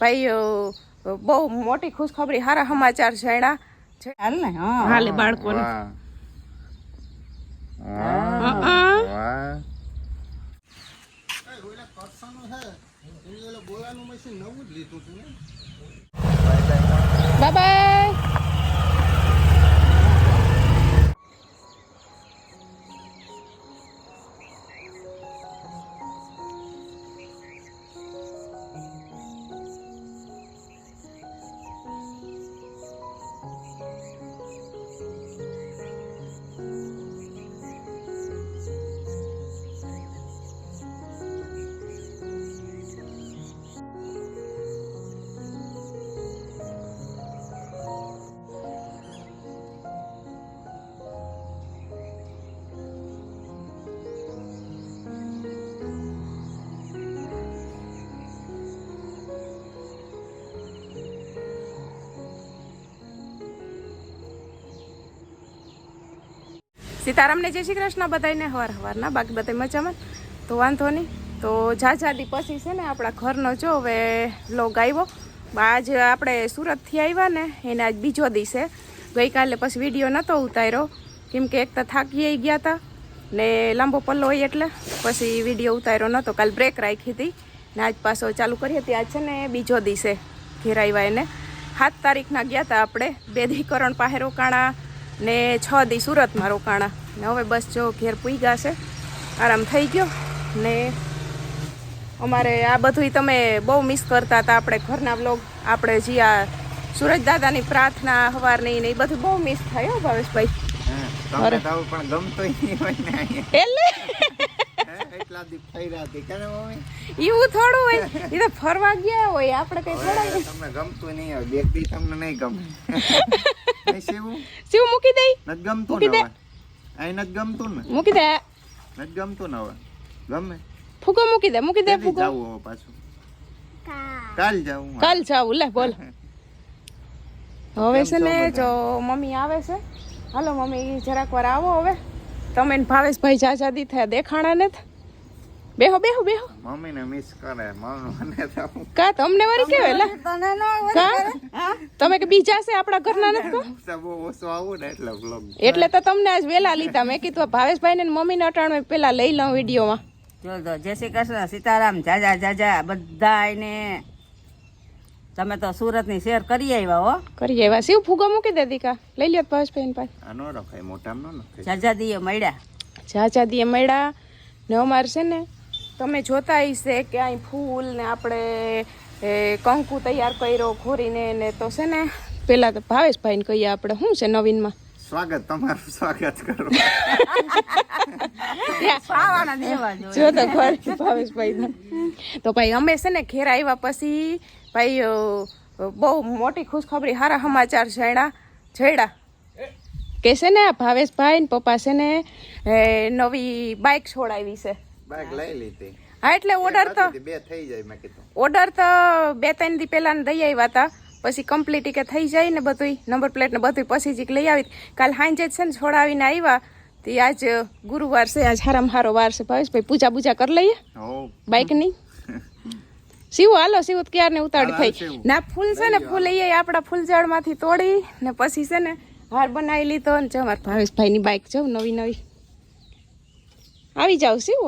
ભાઈ બહુ મોટી ખુશખબરી સારા સમાચાર જાણ્યા. છે હાલ ને? હા. હાલે બાળકોને. બાય સીતારામને જય શ્રી કૃષ્ણ બધાને હવાર હવારના બાકી બધા મજામાં તો વાંધો નહીં. તો ઝાઝાદી પછી છે ને આપણા ઘરનો જો હવે લોગ આવ્યો. આજ આપણે સુરતથી આવ્યા ને, એને આજ બીજો દિવસે. ગઈકાલે પછી વીડિયો નહોતો ઉતાર્યો. કેમ કે એક તો થાકી ગયા હતા ને લાંબો પલ્લો હોય એટલે પછી વીડિયો ઉતાર્યો નહોતો કાલ બ્રેક રાખી હતી. ને આજ પાછો ચાલુ કરી હતી આજ છે ને બીજો દિવસે ઘેરાવ્યા એને. સાત તારીખના ગયા હતા આપણે. બે દીકરણ પાસે રોકાણા ને છ દી સુરતમાં રોકાણા. ને હવે બસ જો ઘેર પૂગ્યા છે. આરામ થઈ ગયો. ને અમારે આ બધુંય તમે બહુ મિસ કરતા હતા આપણે ઘરના બ્લોગ આપણે જે આ સુરજ દાદાની પ્રાર્થના સવારની ને એ બધું બહુ મિસ થાય ભાવેશભાઈ. પણ ગમતું. એટલે? એટલા દી હતી મમ્મી? એવું થોડું હોય. એ તો ફરવા ગયા હોય. આપણે કઈ થોડા તમને ગમતું નહીં હોય. બે તમને નહીં ગમે. શિવું? શું મૂકી દઈ નથી ગમતું ને દે. અહીં નથી ગમતું ને? મૂકી દે. નથી ગમતું ને હવે? ગમે. ફૂગો મૂકી દે મૂકી દે ફૂગો. જાવું હવે પાછું. કાલ જાવું કાલ જાવું લે બોલ. હવે છે ને જો મમ્મી આવે છે. હાલો મમ્મી જરાક વાર આવો હવે. તમે ભાવેશભાઈ જાજાદી થયા દેખાણા ને બેહો બેહો બેહો. મમ્મીને મિસ કરે મને તો કા તમને વરી કેવે લા. તને નો કા? તમે કે બીજા છે આપણા ઘરના નથી કો બહુ ઓછો આવું ને એટલે vlog. એટલે તો તમને આજ વેલા લીધા. મેં કીધું ભાવેશભાઈ ને મમ્મી ને અટાણું પેલા લઈ લઉં વિડીયોમાં. જો તો જય શ્રી કૃષ્ણ સીતારામ જાજા જાજા બધાયને. તમે તો સુરતની શેર કરી આવ્યા હો. કરી આવ્યા. શિવ ફુગો મૂકી દે દીકા. લઈ લ્યો ભાવેશભાઈ પાસે આનો નો રખાય મોટામાં ન રખાય. જાજા દીએ મળ્યા. જાજા દીએ મળ્યા ને અમારે છે ને તમે જોતા હશે કે અહીં ફૂલ ને આપણે એ, કંકુ તૈયાર કર્યો ઘોરીને ને તો છે ને પેલા તો ભાવેશભાઈને કહીએ આપણે શું છે નવીનમાં? સ્વાગત તમારું સ્વાગત કરું. જો જો તો ખરી ભાવેશભાઈ તો ભાઈ અમે છે ને ઘેર આવ્યા પછી ભાઈ બહુ મોટી ખુશખબરી સારા સમાચાર જાણ્યા જડ્યા કે છે ને આ ભાવેશભાઈ ને પપ્પા છે ને એ, નવી બાઇક છોડાવી છે. બાઈક લઈ લીધી. હા એટલે ઓર્ડર તો બે થઈ જાય મેં કીધું. ઓર્ડર તો બે ત્રણ દી પહેલા દઈ આવ્યા હતા. પછી કમ્પ્લીટ કે થઈ જાય ને બધું નંબર પ્લેટ ને બધું પછી જીક લઈ આવી. કાલ સાંજે જ છે ને છોડાવીને આવ્યા. તે આજ ગુરુવાર છે આજ હારામ હારો વાર છે ભાવેશભાઈ પૂજા પૂજા કરી લઈએ? બાઇકની શિવ હાલો શિવ તો ક્યારને ઉતાવળી થઈ. ના ફૂલ છે ને ફૂલ એ આપણા ફૂલઝાડમાંથી તોડી ને પછી છે ને હાર બનાવી લીધો ને જો મારા ભાવેશભાઈની બાઇક જો નવી નવી આવી જાવ શિવ.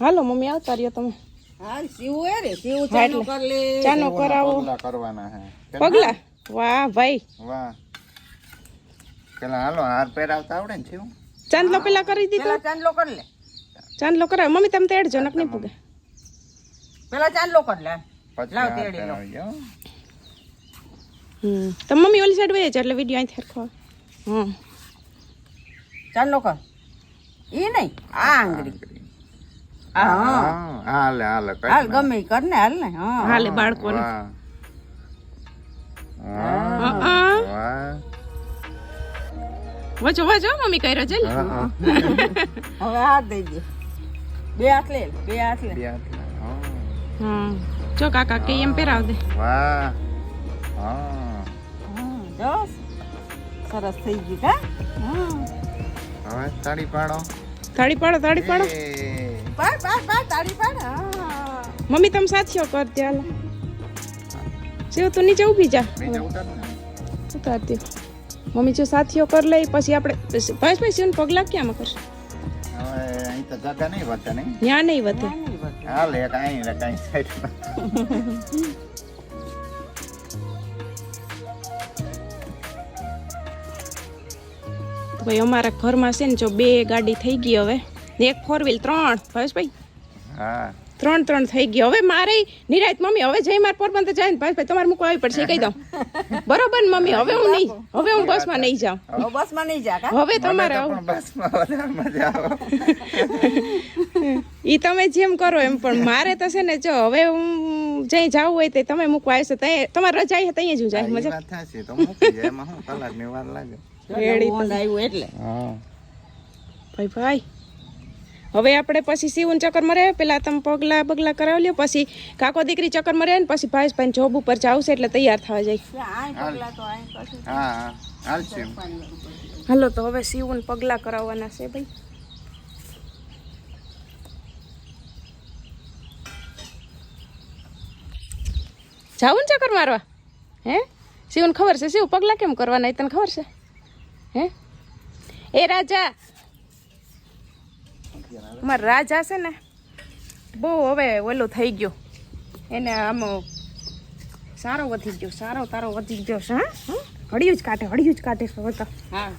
હાલો મમ્મી આવતા રહ્યો તમે. હા શિવ હે રે શિવ ચાનો એટલે. કર લે. ચાનો કરાવો. કરવાના હે. પગલા? વાહ ભાઈ. વાહ. પેલા હાલો હાર પહેરાવતા આવડે ને છે ચાંદલો પેલા કરી દીધો? ચાંદલો કરી લે. ચાંદલો કરાવ. મમ્મી તમે તેડજો નક નહીં પૂગે. પેલા ચાંદલો કર લે. લાવ તેડી લો. હમ. તો મમ્મી ઓલી સાઈડ વહી એટલે વીડિયો અહીંથી હરખો. હમ. ચાંદલો કર. ઈ નહીં આ આંગળી. હાલે હાલે હાલ ગમે કર ને હાલ ને હાલે બાળકોને વચો વચો મમ્મી કર્યો છે. હવે હાથ દઈ દે. બે હાથ લે બે હાથ લે. બે. હમ જો કાકા કે એમ પહેરાવ દે વાહ. હા. હમ, જો. સરસ થઈ ગયું કા? હા. હવે તાળી પાડો. તાળી પાડો તાળી પાડો. પાડ પાડ પાડ તાળી પાડ મમ્મી તમે સાથીઓ કર ત્યાં સેવ તું નીચે ઊભી જા. ઉતાર દે. મમ્મી જો સાથીઓ કર લઈ પછી આપણે ભાઈ ભાઈ શિવન પગલા ક્યાં કરશે હવે અહીં તો જગા નહીં વધે નહીં. ત્યાં નહીં વધે હાલ એક અહીં ને કાંઈ સાઈડ ભાઈ અમારા ઘરમાં છે ને જો બે ગાડી થઈ ગઈ હવે. ને એક ફોર વ્હીલ ત્રણ ભાઈ? હા. ત્રણ ત્રણ થઈ ગઈ. હવે મારે નિરાયત મમ્મી હવે જઈ માર પોરબંદર જાય ને ભાઈ તમારે મૂકવા આવી પડશે કહી દઉં. બરોબર ને મમ્મી હવે હું નહીં હવે હું બસમાં નહીં જાઉં. હવે બસમાં નહીં જા હવે તમારે આવું. ઈ તમે જેમ કરો એમ પણ મારે તો છે ને જો હવે હું જઈ જાવું હોય તે તમે મૂકવા આવશો ત્યાં તમારે રજા આવી ત્યાં જ હું જાય મજા થશે તો મૂકી જાય એમાં કલાકની વાર લાગે? રેડી ફોન આવ્યું એટલે. હા. ભાઈ ભાઈ. હવે આપણે પછી સીવન ચક્કર મરે પેલા તમે પગલા બગલા કરાવી લ્યો પછી કાકો દીકરી ચક્કર મરે ને પછી ભાઈ ભાઈ જોબ ઉપર જાવશે એટલે તૈયાર થવા જાય. હાલ. તો હવે સીવન પગલા કરાવવાના છે ભાઈ. જાવું ને ચક્કર મારવા? હે? શિવન ખબર છે? શિવ પગલા કેમ કરવાના એ તને ખબર છે? હે? એ રાજા અમાર રાજા છે ને બહુ હવે ઓલું થઈ ગયો. એને આમ સારો વધી ગયો સારો તારો વધી ગયો છે હા? હળિયું જ કાઢે હળિયું જ કાઢે છે હવે તો.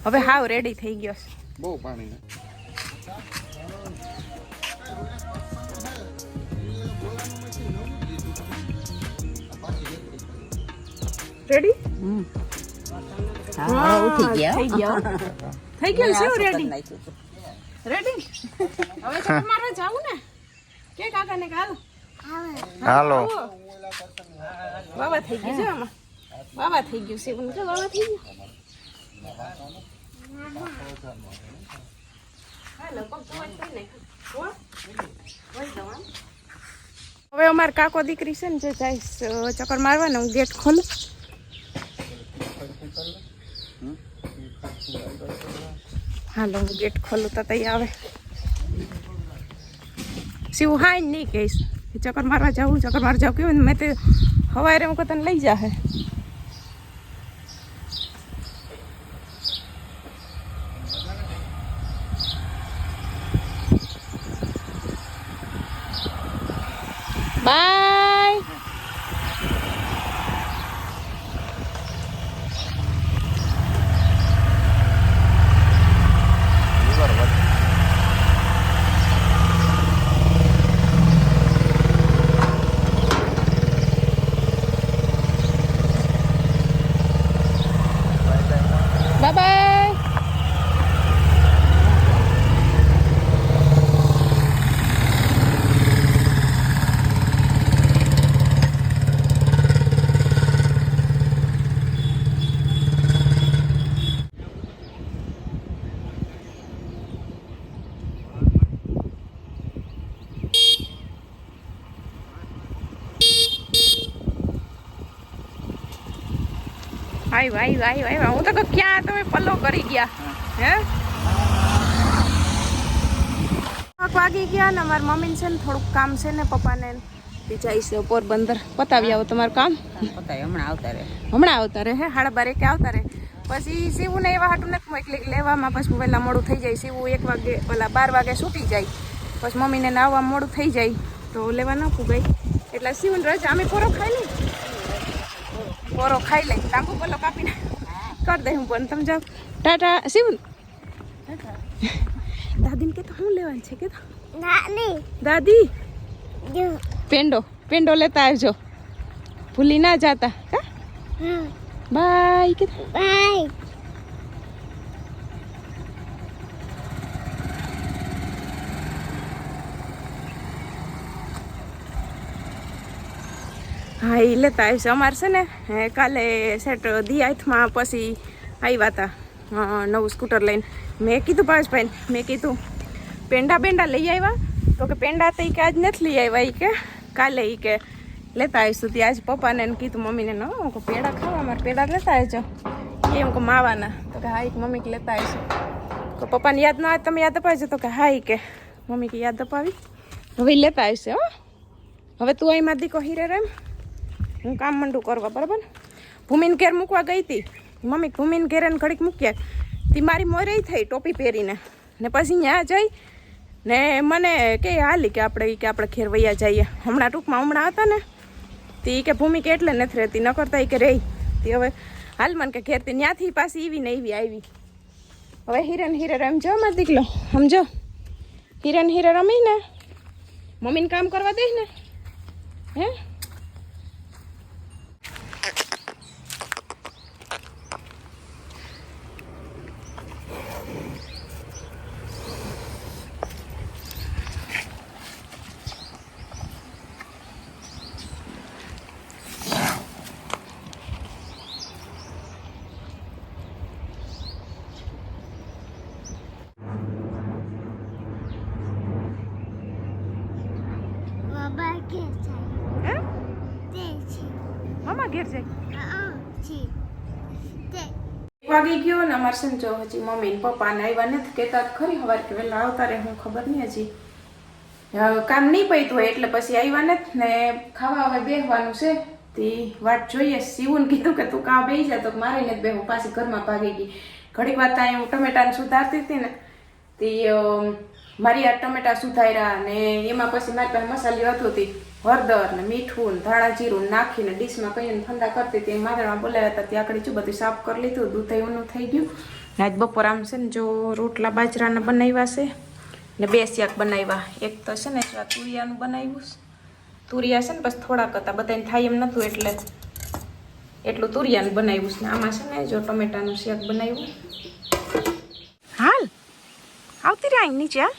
હવે હાવ રેડી થઈ ગયો છે. બહુ પાણી રેડી હમ. હા ઉઠી ગયા. થઈ ગયો. થઈ ગયો છે. રેડી. રેડી હવે તો તમારે જાવું ને. કે કાકા ને કાલ હાલો. બાબા થઈ ગયું છે આમાં. બાબા થઈ ગયું છે. કે બાબા થઈ ગયું. હવે અમાર કાકો દીકરી છે ને જે જાય ચક્કર મારવા ને હું ગેટ ખોલું. હાલો, હું ગેટ ખોલું તો તઈ આવે. શિવ હાઈ નહીં કહીશ. ચક્કર મારવા જાઉં ચક્કર મારવા જાઉં. કેવું મેં તે હવારે હું તને લઈ જાહે બાય બાય બાય આવ્યો આવ્યો આવ્યો હું તો કહું ક્યાં તમે પલ્લો કરી ગયા? હે? વાગી ગયા ને મારા મમ્મીને છે ને થોડુંક કામ છે ને પપ્પાને જાય પોરબંદર પતાવી આવો તમારું કામ. પતાય હમણાં આવતા રહે. હમણાં આવતા રહે હે? સાડા બારે કે આવતા રહે. પછી સીવું ને એવા હાટું નથી મોકલી લેવામાં પછી વહેલા મોડું થઈ જાય. સીવું એક વાગે પેલા બાર વાગે છૂટી જાય. પછી મમ્મીને નાવા મોડું થઈ જાય. તો લેવા ન પુગાય એટલે સીવું રજા અમે પૂરો ખાઈ લઈ પોરો ખાઈ લઈ. તાંબુ બોલો કાપીને. કરી દે હું પણ તમે જાઓ. ટાટા સીવું દાદીને કે તો શું લેવાનું છે? કે દાદી. પેંડો પેંડો લેતા આવજો. ભૂલી ના જાતા. બાય કે હા એ લેતા આવીશ. અમારે છે ને કાલે સેટ દી આથમાં પછી આવ્યા હતા નવું સ્કૂટર લઈને. મેં કીધું ભાઈ મેં કીધું, પેંડા પેંડા લઈ આવ્યા તો કે, પેંડા તો કે આજ નથી લઈ આવ્યા એ કે, કાલે એ કે લેતા આવીશું. ત્યાં આજ પપ્પાને કીધું મમ્મીને, ન કહું, પેડા ખાવા, મારે પેડા લેતા આવજો. એમ કે માવાના. તો કે, હા એક મમ્મી કે લેતા આવીશું. તો પપ્પાને યાદ ના આવે તમે યાદ અપાવજો. તો કે, હા કે મમ્મી કે યાદ અપાવી. હવે લેતા આવશે, હો. હવે તું અહીંમાં દીકો હીરે રેમ. હું કામ મંડું કરવા, બરાબર? ભૂમિન ઘેર મૂકવા ગઈ હતી. મમ્મી ભૂમિન ઘેર ઘડીક મૂક્યા તી મારી મોરે થઈ ટોપી પહેરીને. ને પછી ત્યાં જઈ ને મને કે હાલી કે આપણે કે આપણે ઘેર વૈયા જઈએ. હમણાં ટૂંકમાં હમણાં હતા ને, તી કે ભૂમિ કે એટલે નથી રહેતી ન કરતા કે રહી. તે હવે હાલ મને કે ઘેરથી ત્યાંથી પાછી એવી ને એવી આવી. હવે હિરન હિરે રમજો મારે દીકલો, સમજો? હિરન હિરે રમી ને મમ્મીને કામ કરવા દે ને. હે બાબા કે છે હે તે છે મામા ઘેર છે વાગી ગયો ને અમારે સમજો હજી મમ્મી ને પપ્પા ને આવ્યા નથી, કહેતા ખરી હવાર કે વહેલા આવતા રે હું ખબર નહીં હજી. કામ નહીં પૈતું હોય એટલે પછી આવ્યા નથી ને ખાવા હવે બેહવાનું છે. તે વાટ જોઈએ. શિવું કીધું કે તું કા બેસી જા, તો મારે નથી બેહું પાછી ઘરમાં ભાગી ગઈ. ઘડીક વાર ત્યાં હું ટમેટાને સુધારતી હતી ને, તે મારી આ ટમેટા સુધાર્યા ને એમાં પછી મારી પાસે મસાલી હતું. હળદર ને મીઠું ને ધાણા જીરું નાખીને ડીશમાં કહીને ઠંડા કરતી હતી. માદરમાં બોલાવ્યા હતા, ત્યાં આગળ બધું સાફ કરી લીધું, દૂધ ઊનું થઈ ગયું. ને આજ બપોર આમ છે ને જો રોટલા બાજરાના બનાવ્યા છે ને બે શાક બનાવ્યા. એક તો છે ને તુરિયાનું બનાવ્યું છે. તુરિયા છે ને બસ થોડાક હતા, બધાને થાય એમ નહોતું એટલે એટલું તુરિયાનું બનાવ્યું છે. ને આમાં છે ને જો ટમેટાનું શાક બનાવ્યું. હાલ, આવતી રહે નીચે હાલ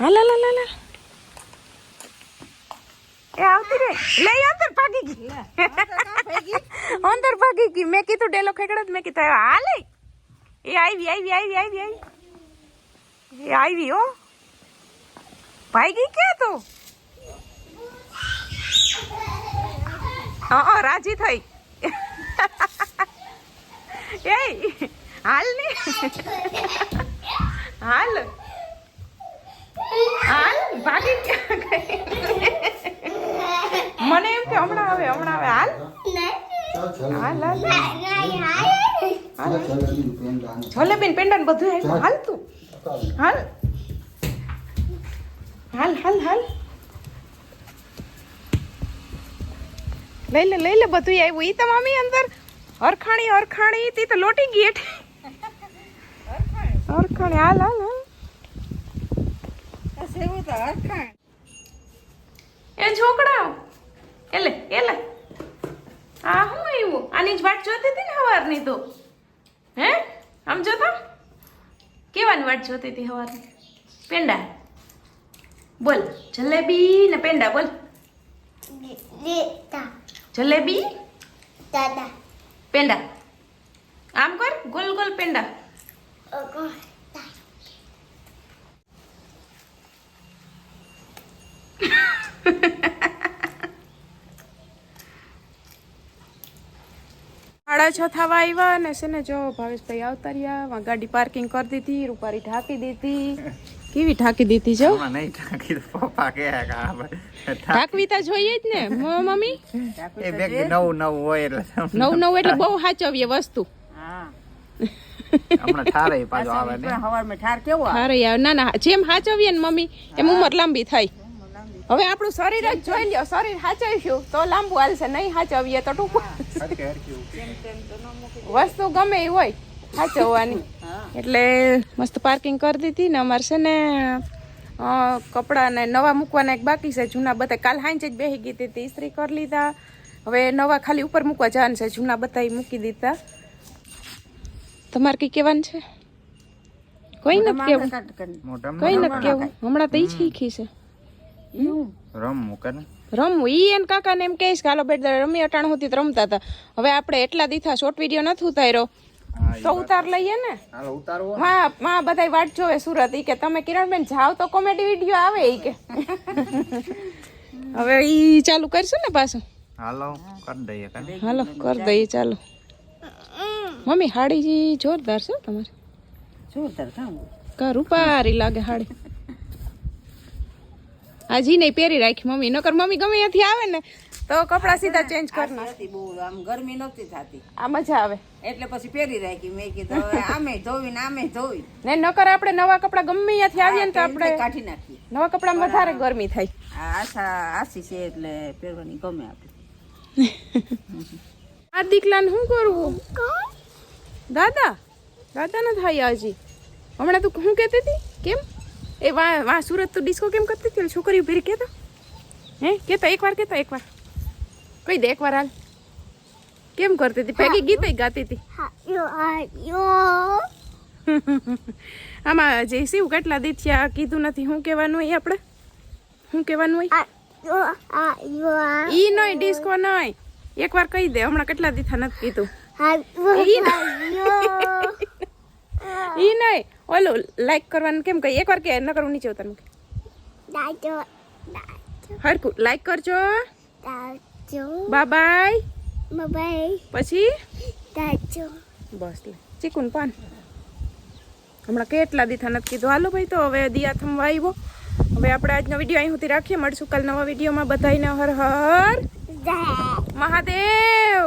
હાલ હાલ હાલ. એ આવતી રે લે ઈ અંદર ભાગી ગઈ અંદર ભાગી ગઈ મેં કીધું ડેલો ખેકડત મેં કીધું હાલે એ આવી આવી આવી આવી આવી એ આવી હો ભાગી ક્યાં તું હા રાજી થઈ એ હાલ ને હાલ હાલ ભાગી ક્યાં ગઈ મને એમ કે હમણાં આવે હમણાં આવે. હાલ? હાલ હાલ. હાલ જલેબીન પેંડા પેન્ડન બધું આવ્યું હાલ તું. હાલ. હાલ હાલ હાલ. લઈ લે લઈ લે બધું આવ્યું ઈ તો મામી અંદર હરખાણી હરખાણી. તી તો લોટી ગઈ હેઠી. હરખાણી હાલ હાલ હાલ. એ છોકરા એલે એલે. આ શું આવ્યું? આની જ વાટ જોતી હતી ને સવારની તો. હે? આમ જોતા? કેવાની વાટ જોતી હતી સવારની પેંડા. બોલ જલેબી ને પેંડા બોલ. જલેબી? દાદા. પેંડા. આમ કર ગોલ ગોલ પેંડા. ઓકો સાડા છ થવા આવ્યા અને છે ને જો ભાવેશભાઈ આવતા રહ્યા વાં ગાડી પાર્કિંગ કરી દીધી રૂપારી ઢાંકી દીધી. કેવી ઢાંકી દીધી જો? નહીં ઢાંકી પપ્પા કે. ઢાંકવી તો જોઈએ જ ને મમ્મી? એ બેગ નવું નવું હોય એટલે નવું નવું એટલે બહુ સાચવીએ વસ્તુ. હા. હમણાં ઠારે પાછો આવે ને. હવારમાં ઠાર કેવો આવે? ના ના જેમ સાચવીએ ને મમ્મી એમ ઉંમર લાંબી થાય. હવે આપણું શરીર જ જોઈ લ્યો શરીર સાચવીશું તો લાંબુ હાલશે નહીં સાચવીએ તો ટૂંકું. વસ્તુ ગમે એ હોય સાચવવાની. એટલે મસ્ત પાર્કિંગ કરી દીધી ને અમારે છે ને કપડા ને નવા મૂકવાના એક બાકી છે જૂના બધા કાલ હાંજે જ બેસી ગઈ હતી ઇસ્ત્રી કરી લીધા. હવે નવા ખાલી ઉપર મૂકવા જવાનું છે જૂના બધા એ મૂકી દીધા. તમારે કઈ કહેવાનું છે? કોઈ નથી કેવું કઈ નથી કેવું હમણાં તો ઈ શીખી છે? રમવું કરે રમવું ઈ એન કાકાને એમ કહીશ કે હાલો બેટ રમી અટાણ હોતી રમતા હતા. હવે આપણે એટલા દીથા શોર્ટ વીડિયો નથી ઉતાર્યો. તો ઉતાર લઈએ ને. હા ઉતારવો હા બધાય વાટ જોવે સુરત. ઈ કે તમે કિરણબેન જાવ તો કોમેડી વીડિયો આવે ઈ કે. હવે ઈ ચાલુ કરશું ને પાછું? હાલો કરી દઈએ હાલો કરી દઈએ ચાલો. મમ્મી હાડી જોરદાર છે તમારી. જોરદાર કામ કા રૂપારી લાગે હાડી. હજી નહીં પહેરી રાખી મમ્મી. નકર મમ્મી ગમે ત્યાંથી આવે ને તો કપડાં સીધા ચેન્જ કરી નાખતી હતી બહુ આમ ગરમી નહોતી થતી. આ મજા આવે. એટલે પછી પહેરી રાખી. મેં કીધું આમે ધોવી ને આમે ધોવી ને નકર આપણે નવા કપડાં ગમે ત્યાંથી આવીએ ને તો આપણે કાઢી નાખીએ. નવા કપડાં વધારે ગરમી થાય. આ આશા આસી છે એટલે પહેરવાની ગમે આપણે. આ દીકલાને શું કરવું? દાદા? દાદા ન થાય હજી હમણાં તું શું કહેતી હતી? કેમ? એ વા વા સુરત તો ડિસ્કો કેમ કરતી હતી? છોકરીઓ ભેરી કહેતા? હે? કહેતા એકવાર કહેતા એકવાર. કહી દે એકવાર હાલ. કેમ કરતી હતી? પેગી ગીત ગાતી હતી. હા આમાં જે શિવ કેટલા દી થયા કીધું નથી શું કહેવાનું હોય આપણે? શું કહેવાનું હોય? યો આ ઈ નહીં ડિસ્કો નહીં એકવાર કહી દે હમણાં કેટલા દી થયા નથી કીધું. હા ઈ ઓલું લાઈક કરવાનું કેમ કહી એકવાર કે ન કરવું નીચે ઉતરવું હરખું. લાઈક કરજો. દાજો. બા બાય મબાઈ પછી બસ લે. ચીકુન પાન. હમણાં કેટલા દીથા નથી કીધું. હાલો ભાઈ તો હવે દિયા થમવા આવ્યો હવે આપણે આજનો વીડિયો અહીં સુધી રાખીએ. મળશું કાલ નવા વિડીયોમાં. બધાને હર હર. મહાદેવ.